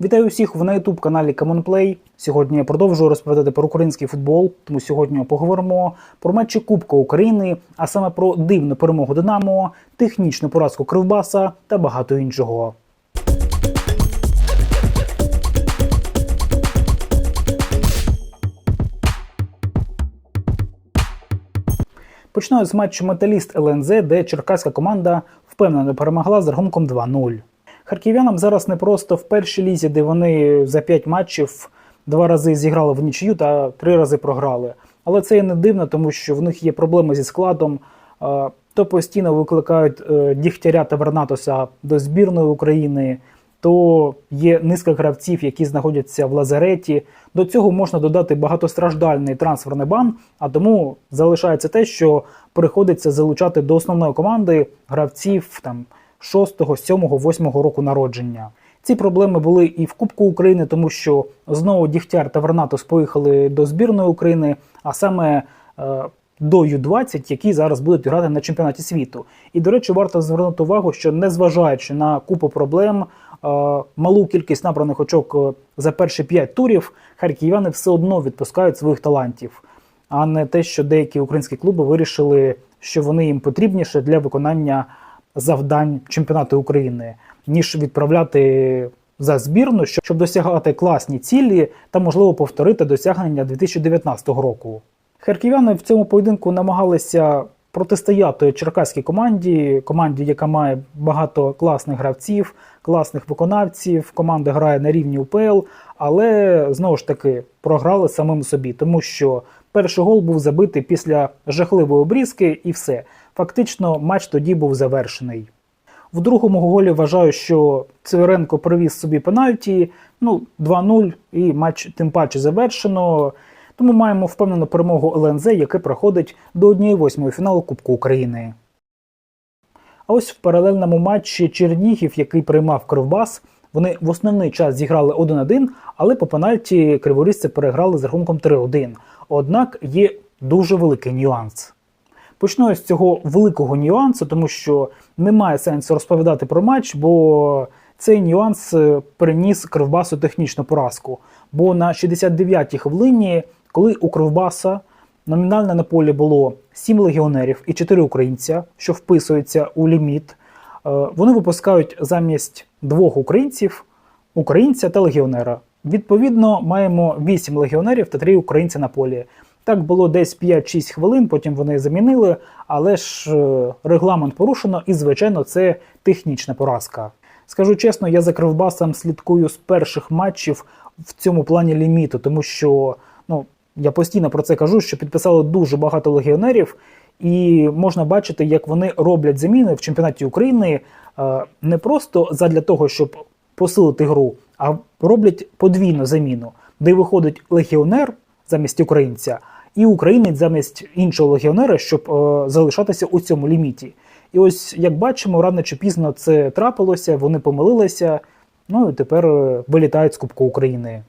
Вітаю всіх в на youtube каналі Common Сьогодні я продовжую розповідати про український футбол. Тому сьогодні поговоримо про матчі Кубка України, а саме про дивну перемогу Динамо, технічну поразку Кривбаса та багато іншого. Починаю з матчу Металіст ЛНЗ, де черкаська команда впевнено перемогла з рахунком 2-0. Харків'янам зараз не просто в першій лізі, де вони за 5 матчів два рази зіграли в нічию та три рази програли. Але це і не дивно, тому що в них є проблеми зі складом. То постійно викликають е, Дігтяря та Вернатоса до збірної України, то є низка гравців, які знаходяться в лазареті. До цього можна додати багатостраждальний трансферний бан, а тому залишається те, що приходиться залучати до основної команди гравців там 6, 7, 8 року народження. Ці проблеми були і в Кубку України, тому що знову Дігтяр та Вернатос поїхали до збірної України, а саме е, до Ю-20, які зараз будуть грати на чемпіонаті світу. І, до речі, варто звернути увагу, що незважаючи на купу проблем, е, малу кількість набраних очок е, за перші 5 турів, харків'яни все одно відпускають своїх талантів, а не те, що деякі українські клуби вирішили, що вони їм потрібніше для виконання завдань чемпіонату України, ніж відправляти за збірну, щоб досягати класні цілі та можливо повторити досягнення 2019 року. Харків'яни в цьому поєдинку намагалися протистояти черкаській команді, команді, яка має багато класних гравців, класних виконавців. Команда грає на рівні УПЛ, але знову ж таки програли самим собі, тому що перший гол був забитий після жахливої обрізки, і все. Фактично, матч тоді був завершений. В другому голі вважаю, що Цвіренко привіз собі пенальті. Ну, 2-0, і матч тим паче завершено. Тому маємо впевнену перемогу ЛНЗ, яке проходить до 1-8 фіналу Кубку України. А ось в паралельному матчі Чернігів, який приймав Кривбас, вони в основний час зіграли 1-1, але по пенальті криворізці переграли з рахунком 3-1. Однак є дуже великий нюанс. Почну з цього великого нюансу, тому що немає сенсу розповідати про матч, бо цей нюанс е, приніс Кривбасу технічну поразку. Бо на 69-й хвилині, коли у Кривбаса номінально на полі було 7 легіонерів і 4 українця, що вписується у ліміт, е, вони випускають замість двох українців українця та легіонера. Відповідно, маємо 8 легіонерів та 3 українця на полі. Так було десь 5-6 хвилин, потім вони замінили, але ж е, регламент порушено, і, звичайно, це технічна поразка. Скажу чесно, я за Кривбасом слідкую з перших матчів в цьому плані ліміту, тому що ну, я постійно про це кажу, що підписали дуже багато легіонерів, і можна бачити, як вони роблять заміни в чемпіонаті України е, не просто задля того, щоб посилити гру, а роблять подвійну заміну, де виходить легіонер замість українця і українець замість іншого легіонера, щоб е, залишатися у цьому ліміті. І ось як бачимо, рано чи пізно це трапилося, вони помилилися. Ну і тепер е, вилітають з Кубку України.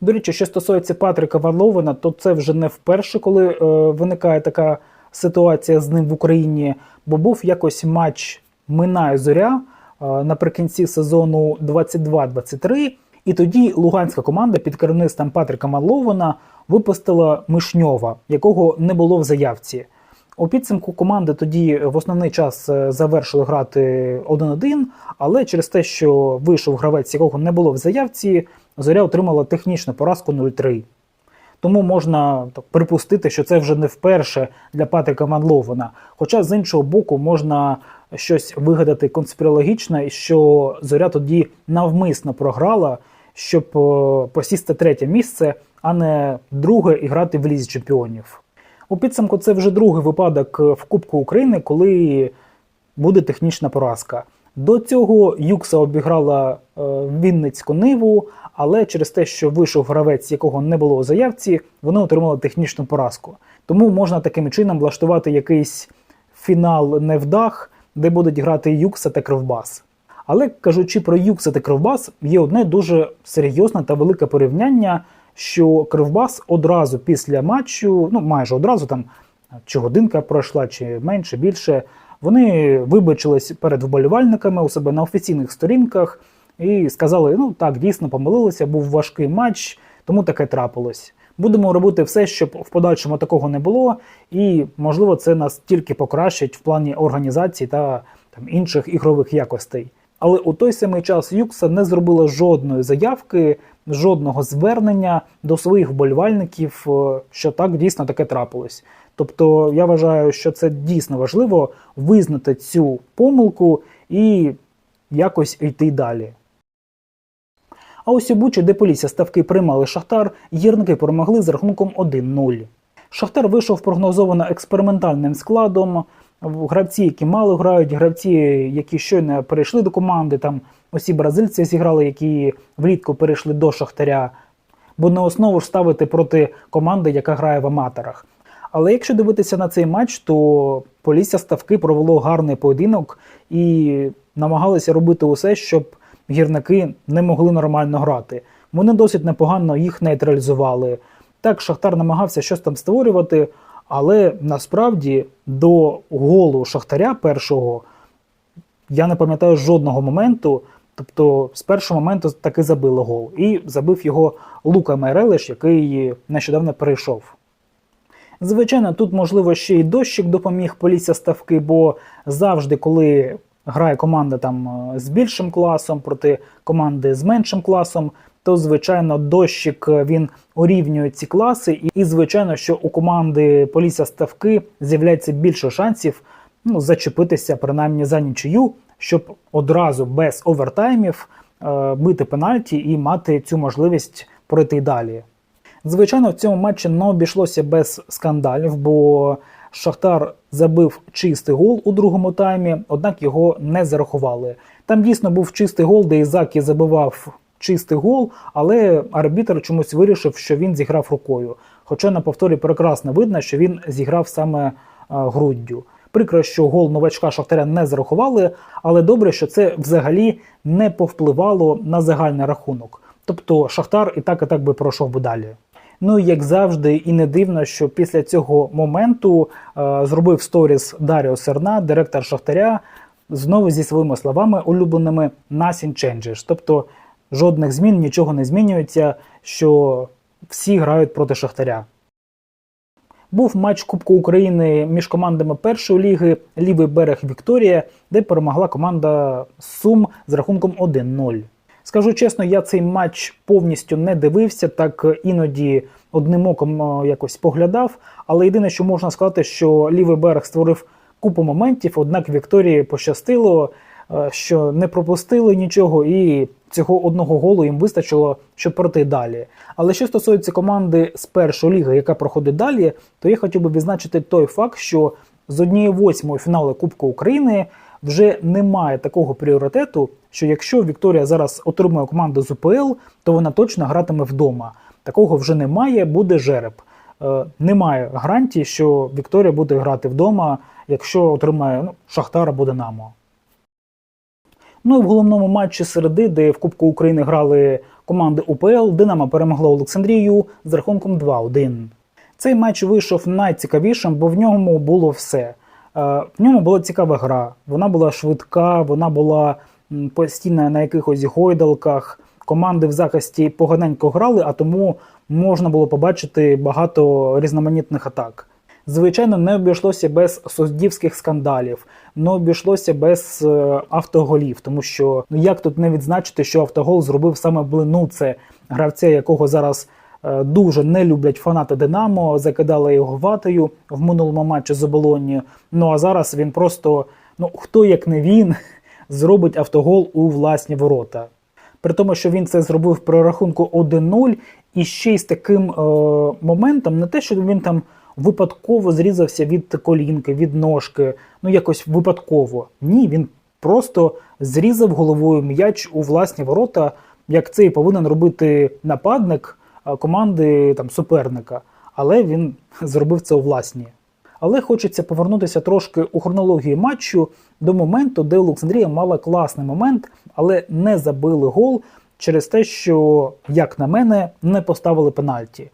До речі, що стосується Патрика Варловина, то це вже не вперше, коли е, виникає така ситуація з ним в Україні, бо був якось матч Минає зоря е, наприкінці сезону 22-23. І тоді луганська команда під керівництвом Патрика Малована випустила Мишньова, якого не було в заявці. У підсумку команди тоді в основний час е, завершили грати 1-1, але через те, що вийшов гравець, якого не було в заявці, зоря отримала технічну поразку 0-3. Тому можна так припустити, що це вже не вперше для Патрика Манлована. Хоча з іншого боку можна щось вигадати конспірологічне, що зоря тоді навмисно програла, щоб е, посісти третє місце, а не друге і грати в лізі чемпіонів. У підсумку це вже другий випадок в Кубку України, коли буде технічна поразка. До цього Юкса обіграла е, Вінницьку Ниву, але через те, що вийшов гравець, якого не було у заявці, вони отримали технічну поразку. Тому можна таким чином влаштувати якийсь фінал невдах, де будуть грати Юкса та Кривбас. Але кажучи про Юкса та Кривбас, є одне дуже серйозне та велике порівняння, що Кривбас одразу після матчу, ну майже одразу там чи годинка пройшла, чи менше, більше, вони вибачились перед вболівальниками у себе на офіційних сторінках і сказали: ну так, дійсно помилилися, був важкий матч, тому таке трапилось. Будемо робити все, щоб в подальшому такого не було, і можливо це нас тільки покращить в плані організації та там інших ігрових якостей. Але у той самий час Юкса не зробила жодної заявки, жодного звернення до своїх вболівальників, е, що так дійсно таке трапилось. Тобто я вважаю, що це дійсно важливо визнати цю помилку і якось йти далі. А ось у Бучі, де поліція ставки приймали Шахтар, гірники перемогли з рахунком 1-0. Шахтар вийшов прогнозовано експериментальним складом. Гравці, які мало грають, гравці, які щойно перейшли до команди, там усі бразильці зіграли, які влітку перейшли до Шахтаря, бо не основу ж ставити проти команди, яка грає в аматорах. Але якщо дивитися на цей матч, то Полісся ставки провело гарний поєдинок і намагалися робити усе, щоб гірники не могли нормально грати. Вони досить непогано їх нейтралізували. Так, Шахтар намагався щось там створювати, але насправді до голу Шахтаря першого я не пам'ятаю жодного моменту. Тобто з першого моменту таки забили гол. І забив його Лука Майрелиш, який нещодавно перейшов. Звичайно, тут, можливо, ще й дощик допоміг поліція ставки, бо завжди, коли грає команда там е, з більшим класом проти команди з меншим класом, то звичайно дощик е, він урівнює ці класи, і, звичайно, що у команди поліція ставки з'являється більше шансів ну, зачепитися принаймні за нічию, щоб одразу без овертаймів е, бити пенальті і мати цю можливість пройти далі. Звичайно, в цьому матчі не обійшлося без скандалів, бо Шахтар забив чистий гол у другому таймі, однак його не зарахували. Там дійсно був чистий гол, де Ізакі забивав чистий гол, але арбітр чомусь вирішив, що він зіграв рукою. Хоча на повторі прекрасно видно, що він зіграв саме е, груддю. Прикро, що гол новачка Шахтаря не зарахували, але добре, що це взагалі не повпливало на загальний рахунок. Тобто Шахтар і так і так би пройшов би далі. Ну і як завжди, і не дивно, що після цього моменту е, зробив сторіс Даріо Серна, директор Шахтаря, знову зі своїми словами улюбленими «Nothing changes». Тобто жодних змін, нічого не змінюється, що всі грають проти Шахтаря. Був матч Кубку України між командами першої ліги Лівий берег Вікторія, де перемогла команда Сум з рахунком 1-0. Скажу чесно, я цей матч повністю не дивився, так іноді одним оком е, якось поглядав. Але єдине, що можна сказати, що лівий берег створив купу моментів, однак Вікторії пощастило, е, що не пропустили нічого, і цього одного голу їм вистачило, щоб пройти далі. Але що стосується команди з першої ліги, яка проходить далі, то я хотів би відзначити той факт, що з однієї восьмої фіналу Кубку України вже немає такого пріоритету, що якщо Вікторія зараз отримує команду з УПЛ, то вона точно гратиме вдома. Такого вже немає, буде жереб. Е, немає гарантії, що Вікторія буде грати вдома, якщо отримає ну, Шахтар або Динамо. Ну і в головному матчі середи, де в Кубку України грали команди УПЛ, Динамо перемогла Олександрію з рахунком 2-1. Цей матч вийшов найцікавішим, бо в ньому було все. Е, В ньому була цікава гра. Вона була швидка, вона була постійно на якихось гойдалках. Команди в захисті поганенько грали, а тому можна було побачити багато різноманітних атак. Звичайно, не обійшлося без суддівських скандалів, не обійшлося без е, автоголів, тому що ну як тут не відзначити, що автогол зробив саме Блинуце, гравця, якого зараз е, дуже не люблять фанати Динамо, закидали його ватою в минулому матчі з оболонні. Ну а зараз він просто ну хто як не він зробить автогол у власні ворота. При тому, що він це зробив при рахунку 1-0, і ще й з таким е, моментом, не те, що він там випадково зрізався від колінки, від ножки, ну якось випадково. Ні, він просто зрізав головою м'яч у власні ворота, як це і повинен робити нападник команди там суперника. Але він зробив це у власні. Але хочеться повернутися трошки у хронології матчу до моменту, де Олександрія мала класний момент, але не забили гол через те, що, як на мене, не поставили пенальті.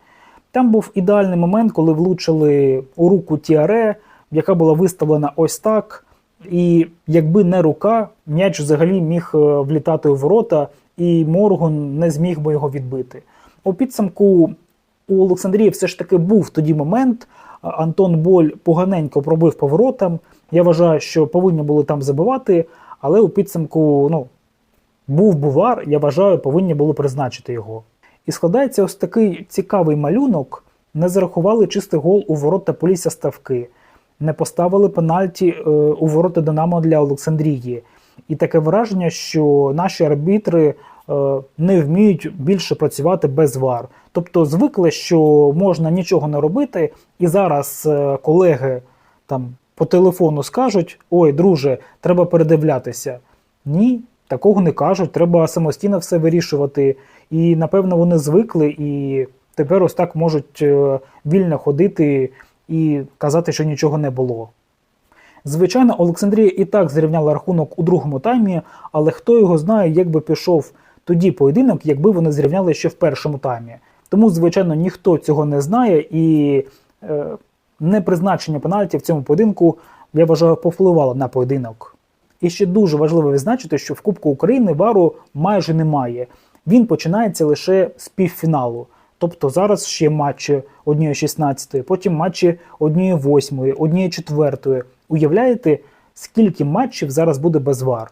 Там був ідеальний момент, коли влучили у руку Тіаре, яка була виставлена ось так. І якби не рука, м'яч взагалі міг е, влітати у ворота, і Моргун не зміг би його відбити. У підсумку у Олександрії все ж таки був тоді момент. Антон Боль поганенько пробив поворотом. Я вважаю, що повинні були там забивати, але у підсумку ну, був бувар, я вважаю, повинні були призначити його. І складається ось такий цікавий малюнок. Не зарахували чистий гол у ворота Полісся Ставки, не поставили пенальті е, у ворота Динамо для Олександрії. І таке враження, що наші арбітри е, не вміють більше працювати без вар. Тобто звикли, що можна нічого не робити, і зараз е, колеги там по телефону скажуть: ой, друже, треба передивлятися. Ні, такого не кажуть, треба самостійно все вирішувати. І напевно вони звикли і тепер ось так можуть е, вільно ходити і казати, що нічого не було. Звичайно, Олександрія і так зрівняла рахунок у другому таймі, але хто його знає, як би пішов тоді поєдинок, якби вони зрівняли ще в першому таймі. Тому, звичайно, ніхто цього не знає, і е, непризначення пенальті в цьому поєдинку, я вважаю, повпливало на поєдинок. І ще дуже важливо відзначити, що в Кубку України вару майже немає. Він починається лише з півфіналу. Тобто зараз ще матчі 1-16, потім матчі 1-8, 1-4. Уявляєте, скільки матчів зараз буде без вар?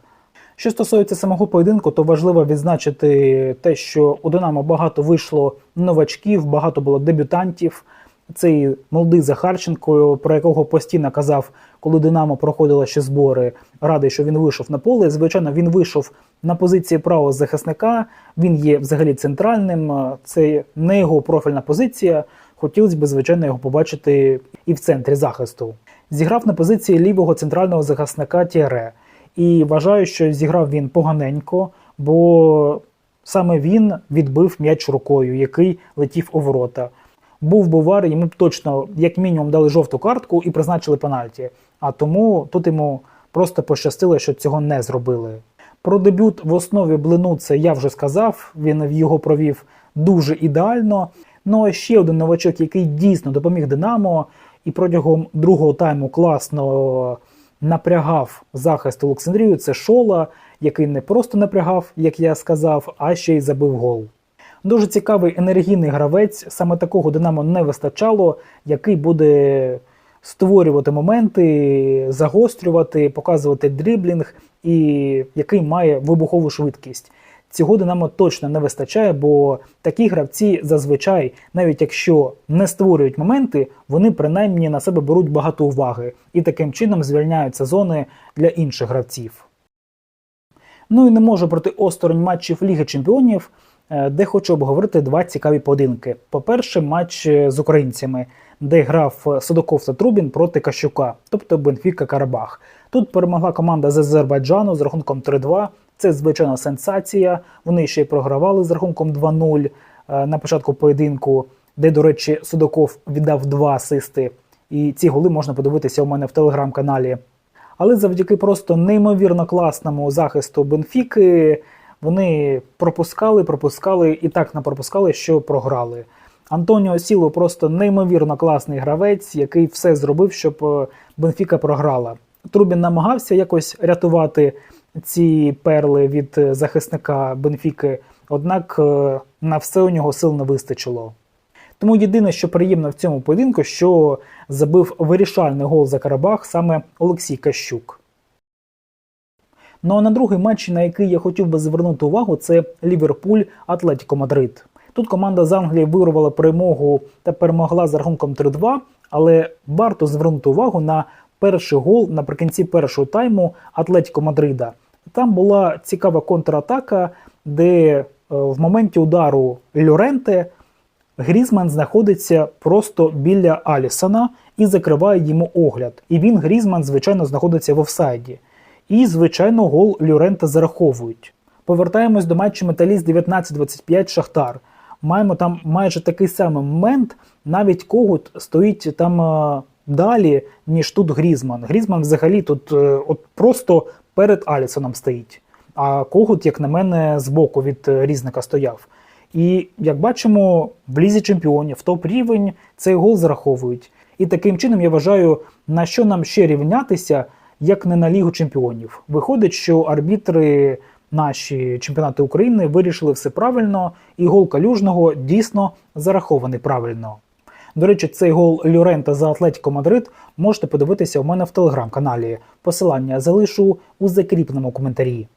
Що стосується самого поєдинку, то важливо відзначити те, що у Динамо багато вийшло новачків, багато було дебютантів. Цей молодий Захарченко, про якого постійно казав, коли Динамо проходило ще збори, радий, що він вийшов на поле. Звичайно, він вийшов на позиції правого захисника. Він є взагалі центральним. Це не його профільна позиція. Хотілося б, звичайно, його побачити і в центрі захисту. Зіграв на позиції лівого центрального захисника Тіаре. І вважаю, що зіграв він поганенько, бо саме він відбив м'яч рукою, який летів у ворота. Був бувар, йому точно, як мінімум, дали жовту картку і призначили пенальті. А тому тут йому просто пощастило, що цього не зробили. Про дебют в основі блину це я вже сказав. Він його провів дуже ідеально. Ну а ще один новачок, який дійсно допоміг Динамо, і протягом другого тайму класно напрягав захист Олександрію. Це Шола, який не просто напрягав, як я сказав, а ще й забив гол. Дуже цікавий енергійний гравець, саме такого Динамо не вистачало, який буде створювати моменти, загострювати, показувати дріблінг і який має вибухову швидкість. Цього Динамо точно не вистачає, бо такі гравці зазвичай, навіть якщо не створюють моменти, вони принаймні на себе беруть багато уваги і таким чином звільняються зони для інших гравців. Ну і не можу проти осторонь матчів Ліги Чемпіонів, де хочу обговорити два цікаві поєдинки. По-перше, матч е, з українцями, де грав Судаков та Трубін проти Кащука, тобто Бенфіка Карабах. Тут перемогла команда з Азербайджану з рахунком 3-2. Це звичайна сенсація. Вони ще й програвали з рахунком 2-0 е, на початку поєдинку, де, до речі, Судаков віддав два асисти. І ці голи можна подивитися у мене в телеграм-каналі. Але завдяки просто неймовірно класному захисту Бенфіки вони пропускали, пропускали і так не пропускали, що програли. Антоніо Сіло просто неймовірно класний гравець, який все зробив, щоб е, Бенфіка програла. Трубін намагався якось рятувати ці перли від е, захисника Бенфіки, однак е, на все у нього сил не вистачило. Тому єдине, що приємно в цьому поєдинку, що забив вирішальний гол за Карабах саме Олексій Кащук. Ну а на другий матч, на який я хотів би звернути увагу, це Ліверпуль Атлетіко Мадрид. Тут команда з Англії вирвала перемогу та перемогла з рахунком 3-2, але варто звернути увагу на перший гол наприкінці першого тайму Атлетіко Мадрида. Там була цікава контратака, де е, в моменті удару Льоренте Грізман знаходиться просто біля Алісона і закриває йому огляд. І він, Грізман, звичайно, знаходиться в офсайді. І, звичайно, гол Льорента зараховують. Повертаємось до матчу Металіст 19-25 Шахтар. Маємо там майже такий самий момент, навіть когут стоїть там е, далі, ніж тут Грізман. Грізман взагалі тут е, от просто перед Алісоном стоїть. А когут, як на мене, збоку від е, різника стояв. І як бачимо, в лізі чемпіонів топ рівень цей гол зараховують. І таким чином я вважаю, на що нам ще рівнятися, як не на Лігу чемпіонів. Виходить, що арбітри наші чемпіонати України вирішили все правильно, і гол калюжного дійсно зарахований правильно. До речі, цей гол Люрента за Атлетіко Мадрид можете подивитися у мене в телеграм-каналі. Посилання залишу у закріпленому коментарі.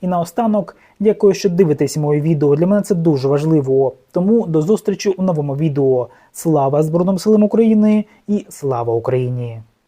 І наостанок, дякую, що дивитесь моє відео. Для мене це дуже важливо. Тому до зустрічі у новому відео. Слава Збройним силам України і слава Україні!